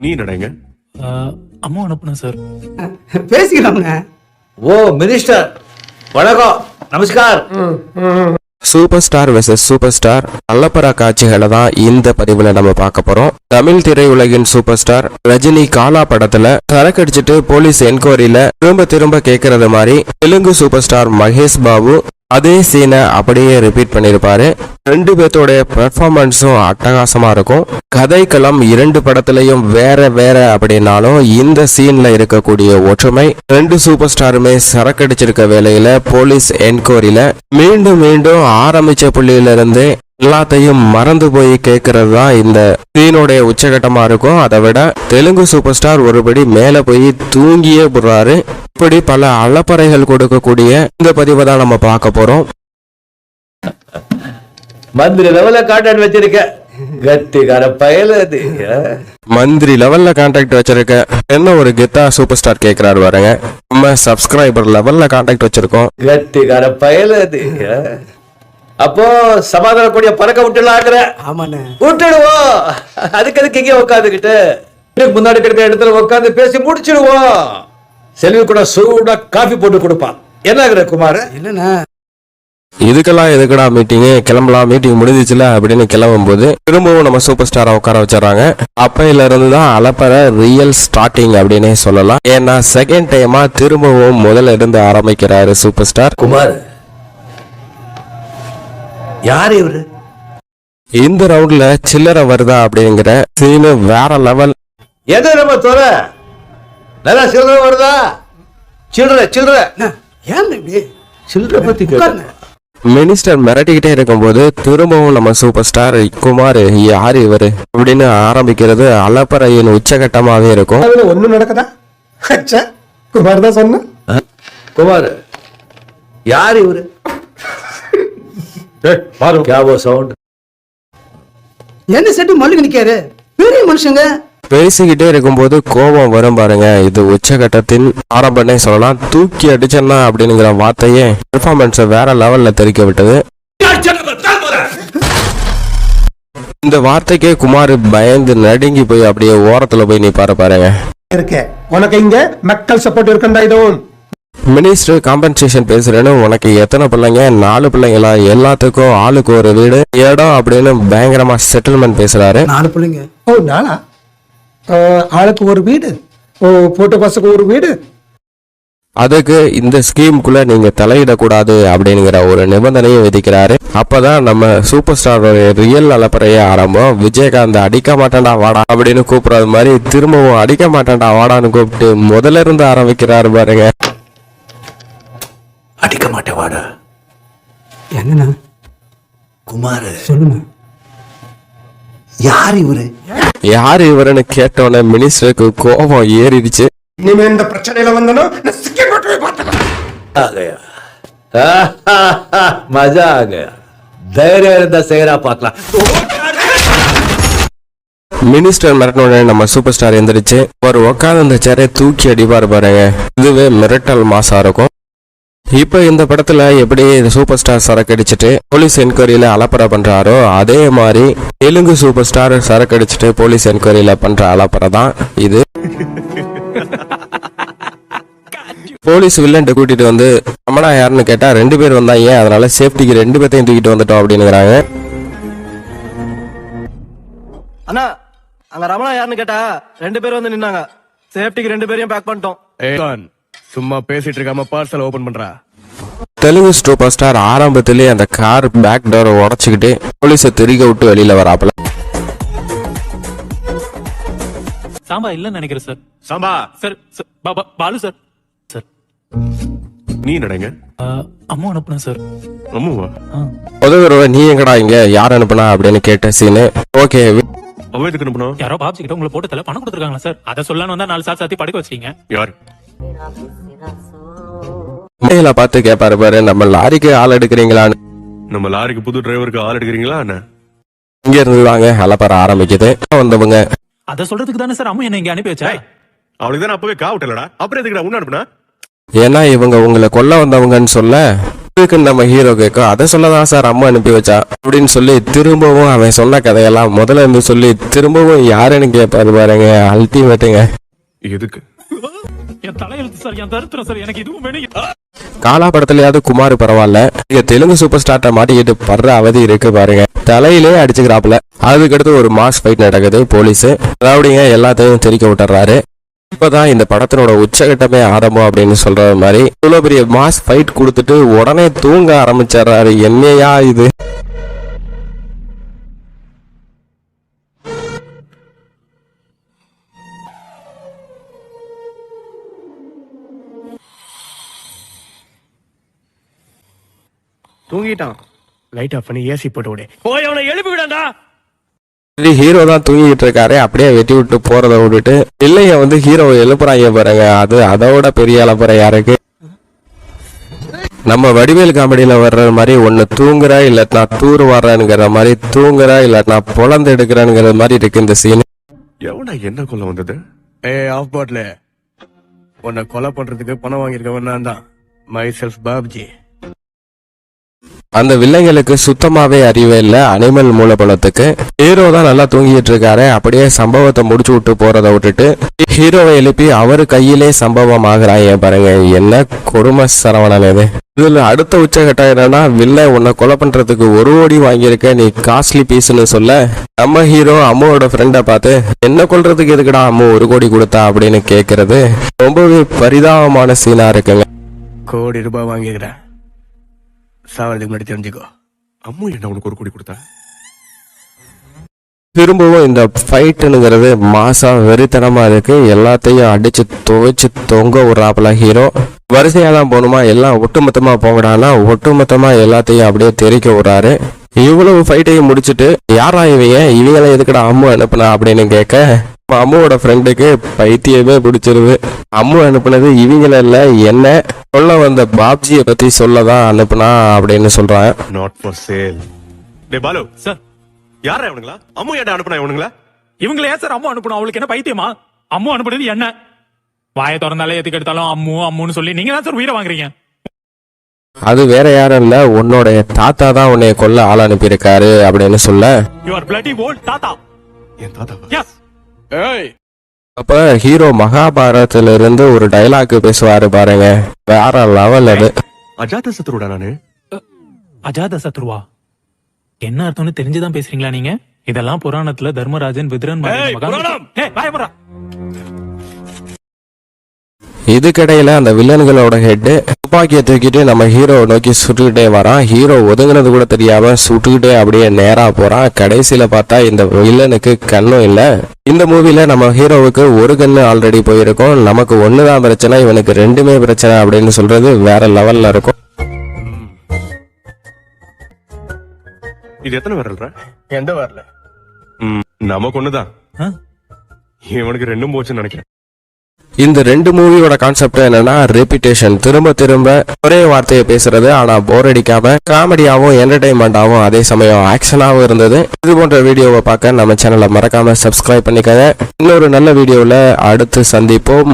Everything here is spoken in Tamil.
நீ நடங்க அம்மா அனுப்புனேன் சார். பேசிக்கலாம்ங்க. Oh minister. வணக்கம். நமஸ்கார். Super star versus super star அல்லப்பற காட்சிகளை தான் இந்த பதிவுல நம்ம பார்க்க போறோம். தமிழ் திரையுலகின் சூப்பர் ஸ்டார் ரஜினி காலா படத்துல சரக்கடிச்சிட்டு போலீஸ் என்கொயரியில திரும்ப திரும்ப கேட்கறது மாதிரி தெலுங்கு சூப்பர் ஸ்டார் மகேஷ் பாபு அதே சீனை அப்படியே ரிப்பீட் பண்ணியிருப்பாரு. ரெண்டு பேர்த்தோடைய பெர்ஃபார்மன்ஸும் அட்டகாசமா இருக்கும். கதைக்களம் இரண்டு படத்துலையும் வேற வேற அப்படின்னாலும் இந்த சீன்ல இருக்கக்கூடிய ஒற்றுமை ரெண்டு சூப்பர் ஸ்டாருமே சரக்கடிச்சிருக்க வேலையில போலீஸ் என்கொயரியில மீண்டும் மீண்டும் ஆரம்பிச்ச புள்ளியில இருந்து எல்லாத்தையும் மறந்து போய் கேட்கறது தான் இந்த சீனுடைய உச்சகட்டமா இருக்கும். அதை விட தெலுங்கு சூப்பர் ஸ்டார் ஒருபடி மேல போய் தூங்கியே போடுறாரு இப்படி பல அலப்பறைகள் கொடுக்கக்கூடிய இந்த பதிவை தான் நம்ம பார்க்க போறோம். மந்திரி லெவல்ல கான்டாக்ட் வச்சிருக்க. கத்திக்கார பயல மந்திரி லெவல்ல கான்டாக்ட் வச்சிருக்க. என்ன ஒரு கெத்தா சூப்பர் ஸ்டார் கேக்குறாரு பாருங்க. நம்ம சப்ஸ்கிரைபர் லெவல்ல கான்டாக்ட் வச்சிருக்கோம். கத்திக்கார பயல அப்போ சமாதான கூடிய பறக்க விட்டுலாம் ஆக்குற ஆமாண்ணே. விட்டுடுவோம். அதுக்கு அதுக்கு இங்கே உட்காந்துக்கிட்டு முன்னாடி கிடைக்கிற இடத்துல உட்காந்து பேசி முடிச்சிடுவோம். செல்வி கூட சூடா காஃபி போட்டு கொடுப்பான். என்ன ஆகுற குமார்? இல்லைண்ணே இதுக்கெல்லாம் எதுக்குடா மீட்டிங் கிளம்பலாம். மீட்டிங் முடிஞ்சிச்சுல அப்படின்னு கிளம்பும்போது திரும்பவும் நம்ம சூப்பர் ஸ்டாரை உட்கார வச்சிடறாங்க. அப்பையில இருந்து தான் அலப்பற ரியல் ஸ்டார்டிங் அப்படின்னே சொல்லலாம். ஏன்னா செகண்ட் டைமா திரும்பவும் முதல்ல இருந்து ஆரம்பிக்கிறாரு சூப்பர் ஸ்டார் குமார் யார் இவரு? இந்த ரவுண்ட்ல சில்லறை வருதா அப்படிங்கிற சீனு வேற லெவல் எது நம்ம தோற நல்லா சில்லற வருதா? சில்லற சில்லற. ஏன் இப்படி? சில்லற பத்தி. மினிஸ்டர் மிரட்டிக்கிட்டே இருக்கும்போது திரும்பவும் நம்ம சூப்பர் ஸ்டார் குமார் யார் இவரு அப்படின்னு ஆரம்பிக்கிறது அலப்பறையின் உச்சகட்டமாவே இருக்கும். அதுல ஒண்ணும் நடக்குதா? அச்சா குமார் தான் சொன்ன குமார் யார் இவரு? கேவோ சவுண்ட் என்ன செட்டு மல்லுக்கு நிக்காரு? பெரிய மனுஷங்க. பேசிக்கிட்டே இருக்கும்போது கோபம் வரும் பாருங்க. இது உச்சகட்டத்தின் ஆரம்பம்னே சொல்லலாம். தூக்கி அடிச்சேன்னா அப்படிங்கிற வார்த்தையே பெர்ஃபார்மன்ஸை வேற லெவல்ல தெரிக்க விட்டது. இந்த வார்த்தைக்கே குமார் பயந்து நடுங்கி போய் அப்படியே ஓரத்துல போய் நிப்பாரு பாருங்க. இருக்கே. உனக்கு இங்க மக்கள் சப்போர்ட் இருக்கண்டா இதுவும் மினிஸ்டர் காம்பன்சேஷன் பேசுறேன்னு உனக்கு எத்தனை பிள்ளைங்க? நாலு பிள்ளைங்களா? எல்லாத்துக்கும் ஆளுக்கு ஒரு வீடு. இடம் அப்படின்னு பயங்கரமா செட்டில்மெண்ட் பேசுறாரு. நாலு பிள்ளைங்க. ஓ ஆ, ஆளுக்கு ஒரு வீடு. ஓ போட்டு பஸ்ஸுக்கு ஒரு வீடு. அதுக்கு இந்த ஸ்கீமுக்குள்ள நீங்க தலையிடக்கூடாது அப்படிங்கிற ஒரு நிபந்தனையை விதிக்கிறாரு. அப்பதான் நம்ம சூப்பர் ஸ்டாரோட ரியல் அலப்பறைய ஆரம்பம். விஜயகாந்த் அடிக்க மாட்டேன்டா வாடா அப்படின்னு கூப்பிடுறது மாதிரி திரும்பவும் அடிக்க மாட்டேன்டா வாடான்னு கூப்பிட்டு முதல்ல இருந்து ஆரம்பிக்கிறாரு பாருங்க. அடிக்க மாட்டேன் வாடா என்னண்ணா? குமார. சொல்லுங்க யார் இவரு? யார் இவருன்னு கேட்டவன மினிஸ்டருக்கு கோபம் ஏறிடுச்சு. இனிமே இந்த பிரச்சனையில வந்தனா சிக்கி போட்டு பார்த்தேன் மஜா ஆக தைரியம் இருந்தா செய்யறா பார்க்கலாம். மினிஸ்டர் மிரட்டினோட நம்ம சூப்பர் ஸ்டார் எந்திரிச்சு அவர் உட்காந்து அந்த சேரை தூக்கி அடிப்பார் பாருங்க. இதுவே மிரட்டல் மாசா இருக்கும். இப்போ இந்த படத்துல எப்படி சூப்பர் ஸ்டார் சரக்கடிச்சிட்டு போலீஸ் என்கொயரியில அலப்பறை பண்றாரோ அதே மாதிரி தெலுங்கு சூப்பர் ஸ்டார் சரக்கடிச்சிட்டு போலீஸ் என்கொயரியில பண்ற அலப்பறை தான் இது. போலீஸ் வில்லன்ட்டு கூட்டிட்டு வந்து அம்மனா யாருன்னு கேட்டா ரெண்டு பேர் வந்தாங்க அதனால சேஃப்டிக்கு ரெண்டு பேர்த்தையும் தூக்கிட்டு வந்துட்டோம்? அப்படிங்கிறாங்க அண்ணா அங்க ரமணா யாருன்னு கேட்டா ரெண்டு பேரும் வந்து நின்னாங்க. சேஃப்டிக்கு ரெண்டு பேரையும் பேக் பண்ணிட்டோம். சும்மா பேசிட்டு இருக்காம பார்சல் ஓபன் பண்றா. தெலுங்கு சூப்பர் ஸ்டார் ஆரம்பத்திலே அந்த கார் பேக் டோரை உடச்சிக்கிட்டு போலீஸை திருக விட்டு வெளியில வராப்புல. சாம்பா இல்லைன்னு நினைக்கிறேன் சார் சாம்பா! சார் சார், பா- பா- பாலு சார் சார் நீ நடங்க அம்மா அனுப்புனேன் சார் அம்மாவா? உதவுறவ நீ எங்கடா இங்க? யார் அனுப்புனா அப்படின்னு கேட்ட சீனு ஓகே அவ எதுக்கு அனுப்பணும் யாரோ பாப்ஜி கிட்ட உங்களை போட்டு தலை பணம் கொடுத்துருக்காங்களா சார் அதை சொல்லலாம்னு வந்தா நாலு சாத்தி சாத்தி படுக்க வச்சிட்டீங்க. யார்? மொபைல பார்த்து கேட்பாரு பாரு நம்ம லாரிக்கு ஆள் எடுக்கிறீங்களான்னு. நம்ம லாரிக்கு புது டிரைவருக்கு ஆள் எடுக்கிறீங்களா என்ன? இங்க இருந்து தாங்க அலப்பற ஆரம்பிக்குது. வந்தவங்க. அதை சொல்றதுக்கு தானே சார் அம்மா என்ன இங்க அனுப்பி வச்சா? அவளுக்கு தான் அப்பவே காவட்டலடா அப்புறம் எதுக்குடா உன்ன அனுப்புனா? ஏன்னா இவங்க உங்களை கொல்ல வந்தவங்கன்னு சொல்ல இதுக்கு நம்ம ஹீரோ கேட்கும் அதை சொல்லதான் சார் அம்மா அனுப்பி வச்சா. அப்படின்னு சொல்லி திரும்பவும் அவன் சொன்ன கதையெல்லாம் முதல்ல இருந்து சொல்லி திரும்பவும் யாருன்னு கேட்பாரு பாருங்க அல்டிமேட்டுங்க எதுக்கு? என் தலையெழுத்து சார் என் தருத்திரம் சார் எனக்கு இதுவும் வேணும். காலா படத்துலயாவது குமார் பரவாயில்ல இங்க தெலுங்கு சூப்பர் ஸ்டார்ட்ட மாட்டிக்கிட்டு படுற அவதி இருக்கு பாருங்க. தலையிலே அடிச்சுக்கிறாப்புல. அதுக்கடுத்து ஒரு மாஸ் ஃபைட் நடக்குது போலீஸ். ரவுடிங்க எல்லாத்தையும் தெரிக்க விட்டுறாரு. இப்பதான் இந்த படத்தினோட உச்சகட்டமே ஆரம்பம் அப்படின்னு சொல்ற மாதிரி இவ்வளவு பெரிய மாஸ் ஃபைட் கொடுத்துட்டு உடனே தூங்க ஆரம்பிச்சிடுறாரு. என்னையா இது? தூங்கிட்டான். லைட் ஆஃப் பண்ணி ஏசி போட்டு விடு. போய் அவனை எழுப்பி விடாண்டா. சரி ஹீரோ தான் தூங்கிட்டு இருக்காரு. அப்படியே வெட்டி விட்டு போறத விட்டுட்டு இல்லைங்க வந்து ஹீரோவை எழுப்புறாங்க பாருங்க. அது அதோட பெரிய அலப்புற யாருக்கு? நம்ம வடிவேல் காமெடியில வர்ற மாதிரி ஒன்னு தூங்குற இல்லாட்டினா தூர் வர்றேங்கிற மாதிரி தூங்குற இல்லாட்டினா பொழந்து எடுக்கிறேங்கிற மாதிரி இருக்கு இந்த சீன் எவனா என்ன கொல்ல வந்தது? ஏ ஆஃப் பாட்ல உன்னை கொலை பண்றதுக்கு பணம் வாங்கியிருக்கவன் நான் தான் மை செல்ஃப் பாப்ஜி. அந்த வில்லைங்களுக்கு சுத்தமாவே அறிவே இல்ல அனிமல் மூலப்பழத்துக்கு ஹீரோ தான் நல்லா தூங்கிட்டு இருக்காரு அப்படியே சம்பவத்தை முடிச்சு விட்டு போறத விட்டுட்டு ஹீரோவை எழுப்பி அவரு கையிலே சம்பவம் ஆகுறாங்க பாருங்க என்ன கொடுமை சரவணன் இது. இதுல அடுத்த உச்சகட்டம் என்னன்னா வில்ல உன்னை கொலை பண்றதுக்கு ஒரு கோடி வாங்கியிருக்க நீ காஸ்ட்லி பீஸ்னு சொல்ல. நம்ம ஹீரோ அம்மாவோட ஃப்ரெண்டை பார்த்து என்ன கொள்றதுக்கு எதுக்குடா அம்மா ஒரு கோடி கொடுத்தா? அப்படின்னு கேக்குறது ரொம்பவே பரிதாபமான சீனா இருக்குங்க. கோடி ரூபாய் வாங்கிக்கிறேன் சாவறதுக்கு முன்னாடி தெரிஞ்சுக்கோ. அம்மு என்ன உனக்கு ஒரு கோடி கொடுத்தா? திரும்பவும் இந்த ஃபைட்டுங்கிறது மாசா வெறித்தனமா இருக்கு. எல்லாத்தையும் அடிச்சு துவைச்சு தொங்க விடுறாப்புல ஹீரோ வரிசையாக தான் போகணுமா? எல்லாம் ஒட்டுமொத்தமா போகடானா ஒட்டுமொத்தமா எல்லாத்தையும் அப்படியே தெறிக்க விடுறாரு. இவ்வளவு ஃபைட்டையும் முடிச்சுட்டு யாரா இவைய இவையெல்லாம் எதுக்குடா அம்மு அனுப்புனா அப்படின்னு கேட்க அம்முவோட ஃப்ரெண்டுக்கு பைத்தியமே பிடிச்சிருது. அம்மு அனுப்புனது இவங்கள இல்ல என்ன? சொல்ல வந்த பாப்ஜியை பத்தி சொல்லதான் அனுப்புனா அப்படின்னு சொல்றான். நாட் ஃபார் சேல் டே பாலு. சார். யாரா இவனுங்களா? அம்மு ஏன்டா அனுப்புனா இவனுங்களா? இவங்கள ஏன் சார் அம்மு அனுப்பணும்? அவளுக்கு என்ன பைத்தியமா? அம்மு அனுப்புனது என்ன? வாயை திறந்தாலே எதுக்கு எடுத்தாலும் அம்மு அம்முன்னு சொல்லி நீங்க தான் சார் உயிரை வாங்குறீங்க. அது வேற யாரும் இல்ல உன்னோட தாத்தா தான் உன்னை கொல்ல ஆள் அனுப்பியிருக்காரு அப்படின்னு சொல்ல. யூ ஆர் பிளட்டி ஓல்ட் தாத்தா. என் தாத்தாவா? எஸ் அப்ப ஹீரோ மகாபாரதத்துல இருந்து ஒரு டைலாக் பேசுவாரு பாருங்க. வேற லெவல் அது. அஜாத சத்ருடா நானு? அஜாத சத்ருவா? என்ன அர்த்தம்னு தெரிஞ்சுதான் பேசுறீங்களா நீங்க? இதெல்லாம் புராணத்துல தர்மராஜன் விதுரன் மாதிரி இதுக்கிடையில அந்த வில்லன்களோட ஹெட் துப்பாக்கியை தூக்கிட்டு நம்ம ஹீரோ நோக்கி சுட்டுக்கிட்டே வரான். ஹீரோ ஒதுங்கினது கூட தெரியாம சுட்டுக்கிட்டே அப்படியே நேரா போறான். கடைசியில பார்த்தா இந்த வில்லனுக்கு கண்ணும் இல்ல. இந்த மூவில நம்ம ஹீரோவுக்கு ஒரு கண்ணு ஆல்ரெடி போயிருக்கும். நமக்கு ஒண்ணுதான் பிரச்சனை இவனுக்கு ரெண்டுமே பிரச்சனை அப்படின்னு சொல்றது வேற லெவல்ல இருக்கும். இது எத்தனை விரல்ற எந்த வரல? ம், நமக்கு ஒண்ணுதான்? இவனுக்கு ரெண்டும் போச்சுன்னு நினைக்கிறேன். இந்த ரெண்டு மூவியோட கான்செப்ட் என்னன்னா ரெபிடேஷன் திரும்ப திரும்ப ஒரே வார்த்தையை பேசுறது ஆனா போர் அடிக்காம காமெடியாவும் என்டர்டைன்மெண்டாவும் அதே சமயம் ஆக்ஷனாகவும் இருந்தது. இது போன்ற வீடியோவை பார்க்க நம்ம சேனலை மறக்காம சப்ஸ்கிரைப் பண்ணிக்கங்க. இன்னொரு நல்ல வீடியோவில் அடுத்து சந்திப்போம்.